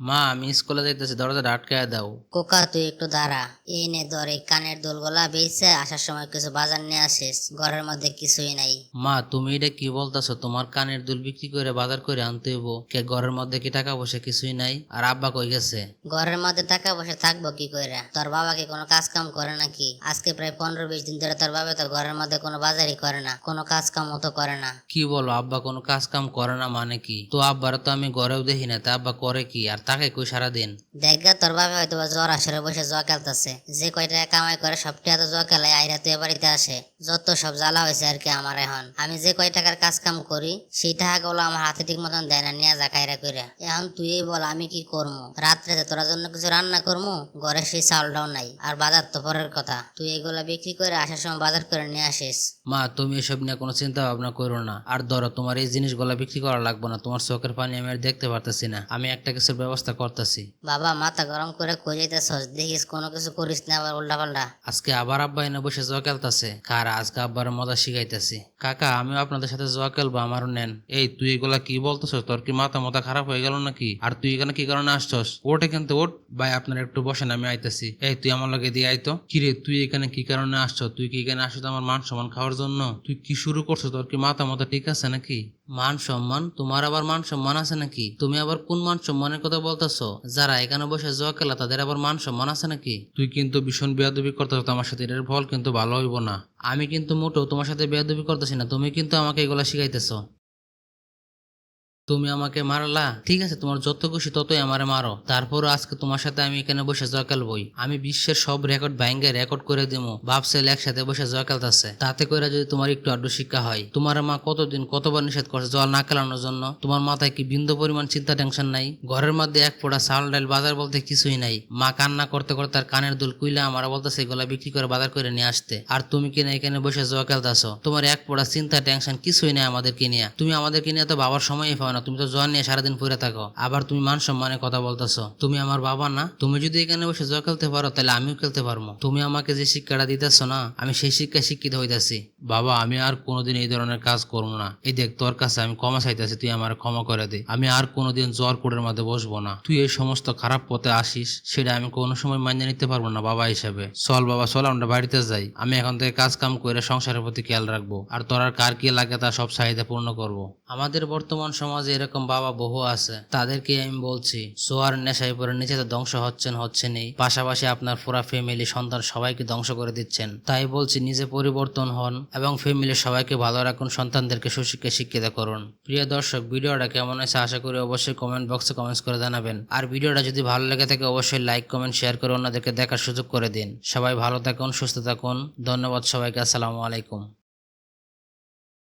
মা আমি স্কুলে যাইতেছি দরজাটা আটকায় দাও। কোকা তুই একটু দাঁড়া। এই নে ধর এই কানের দুলগুলা বেচে আসার সময় কিছু বাজার নিয়ে আসিস। ঘরের মধ্যে কিছুই নাই। মা তুমি এটা কি বলতেছো? তোমার কানের দুল বিক্রি করে বাজার করে আনতে হইব। কে ঘরের মধ্যে কি টাকা পয়সা কিছুই নাই? আর আব্বা কই গেছে? ঘরের মধ্যে টাকা পয়সা থাকব কি কইরা? তোর বাবা কি কোনো কাজ কাম করে নাকি? আজকে প্রায় পনেরো বিশ দিন ধরে তোর বাবা তোর ঘরের মধ্যে কোনো বাজারই করে না কোনো কাজ কাম তো করে না। কি বলো আব্বা কোনো কাজ কাম করে না মানে কি? তো আব্বার তো আমি ঘরেও দেখি না তা আব্বা করে কি? আর তাকে কই সারাদিন? দেখা তোর বাবা হয়তো জ্বর আসরে বসে জোয়া খেলতেছে। যে কয় টাকা কামাই করে সব টাকা তো জোয়া খেলায় আইরা তুই বাড়িতে আসে। যত সব জ্বালা হয়েছে আর কি আমার এখন। আমি যে কয় টাকার কাজ কাম করি সেই টাকাগুলো আমার হাতে ঠিক মতন দেয় না নিয়ে যা কাইরা। করে এখন তুই বল আমি কি করব রাত্রে তোরা জন্য কিছু রান্না করব ঘরে সেই চাউলটাও নাই। আর বাজার তো পরের কথা। তুই এগুলা বিক্রি করে আসার সময় বাজার করে নিয়ে আসিস। মা তুমি এসব নিয়ে কোনো চিন্তা ভাবনা করো না। আর ধরো তোমার এই জিনিসগুলো বিক্রি করা লাগবে না। তোমার চোখের পানি আমি আর দেখতে পারতেছি না। আমি একটা কিছুর ব্যবস্থা করতেছি। বাবা মাথা গরম করে কই যাইতেছস? দেখিস কোনো কিছু করিস না আবার উল্টা পাল্টা আজকে আবার আব্বা এনে বসে জোয়া খেলতেছে। কার আজকে আব্বার মজা শিখাইতেছি। কাকা আমিও আপনাদের সাথে জোয়া খেলব আমারও নেন। এই তুই এগুলা কি বলতেছস? তোর কি মাথা মাথা খারাপ হয়ে গেল নাকি? আর তুই এখানে কি কারণে আসছস? ওটে কিন্তু ওট ভাই আপনার একটু বসেন আমি আইতেছি। এই তুই আমার লগে দিয়ে আইতো কিরে তুই এখানে কি কারণে আসছ তুই কি এখানে আসছো আমার মান সম্মান খাওয়ার জন্য? তুই কি শুরু করছ তোর কি মাথা মাথা ঠিক আছে নাকি? মান সম্মান? তোমার আবার মান সম্মান আছে নাকি? তুমি আবার কোন মান সম্মানের কথা বলতেছো? যারা এখানে বসে জোয়া খেলা তাদের আবার মান সম্মান আছে নাকি? তুই কিন্তু ভীষণ বেয়াদবি করতেছ আমার সাথে এটার ফল কিন্তু ভালো হইব না। আমি কিন্তু মোটেও তোমার সাথে বেয়াদবি করতেছি না তুমি কিন্তু আমাকে এগুলা শিখাইতেছো। তুমি আমাকে মারলা? ঠিক আছে, তোমার যত খুশি ততই আমারে মারো। তারপরও আজকে তোমার সাথে আমি এখানে বসে জয়া খেলবই। আমি বিশ্বের সব রেকর্ড ব্যাঙ্গে রেকর্ড করে দিবো বাপ ছেলে একসাথে বসে জয়া খেলতেছে। তাতে করে যদি তোমার একটু আড্ডু শিক্ষা হয়, তোমার মা কতদিন কতবার নিষেধ করছে জল না খেলানোর জন্য? তোমার মাথায় কি বিন্দু পরিমাণ চিন্তা টেনশন নাই? ঘরের মধ্যে এক ফোঁটা চাল ডাল বাজার বলতে কিছুই নাই। মা কান্না করতে করতে তার কানের দুল কুইলা আমার বলতেছে, এগুলা বিক্রি করে বাজার করে নিয়ে আসতে। আর তুমি কিনা এখানে বসে জয়া খেলতেছো? তোমার এক ফোঁটা চিন্তা টেনশন কিছুই নাই আমাদেরকে নিয়ে। তুমি আমাদেরকে নিয়ে তো বাবার সময়ই পাও না, তুমি তো জয় নিয়ে সারাদিন পড়ে থাকো। আবার তুমি মান সম্মানের কথা বলতেছো। তুমি আমার বাবা না, তুমি যদি এখানে বসে জয় খেলতে পারো, তাহলে আমিও খেলতে পারব। তুমি আমাকে যে শিক্ষাটা দিতেছো না, আমি সেই শিক্ষায় শিক্ষিত হইতাছি। বাবা, আমি আর কোনোদিন এই ধরনের কাজ করব না। এই দেখ, তোর কাছে আমি ক্ষমা চাইতেছি, তুই আমার ক্ষমা করে দে। আমি আর কোনোদিন জ্বর কোটের মধ্যে বসবো না। তুই এই সমস্ত খারাপ পথে আসিস, সেটা আমি কোনো সময় মানিয়ে নিতে পারব না বাবা হিসেবে। চল বাবা, চল, আমরা বাড়িতে যাই। আমি এখন থেকে কাজ কাম করে সংসারের প্রতি খেয়াল রাখব। আর তোর আর কার কি লাগে তা সব চাহিদা পূর্ণ করব। আমাদের বর্তমান সমাজে এরকম বাবা বহু আছে। তাদেরকে আমি বলছি, সোয়ার নেশায় পরে নিচে তো ধ্বংস হচ্ছেন, হচ্ছে নেই। পাশাপাশি আপনার পুরা ফ্যামিলি সন্তান সবাইকে ধ্বংস করে দিচ্ছেন। তাই বলছি, নিজে পরিবর্তন হন। এবং ফ্যামিলির সবাইকে ভালো রাখুন, সন্তানদেরকে সুশিক্ষা শিক্ষিত করুন। প্রিয় দর্শক, ভিডিওটা কেমন হয়েছে আশা করি অবশ্যই কমেন্ট বক্সে কমেন্টস করে জানাবেন। আর ভিডিওটা যদি ভালো লেগে থাকে অবশ্যই লাইক কমেন্ট শেয়ার করে অন্যদেরকে দেখার সুযোগ করে দিন। সবাই ভালো থাকুন, সুস্থ থাকুন। ধন্যবাদ সবাইকে, আসসালামু আলাইকুম।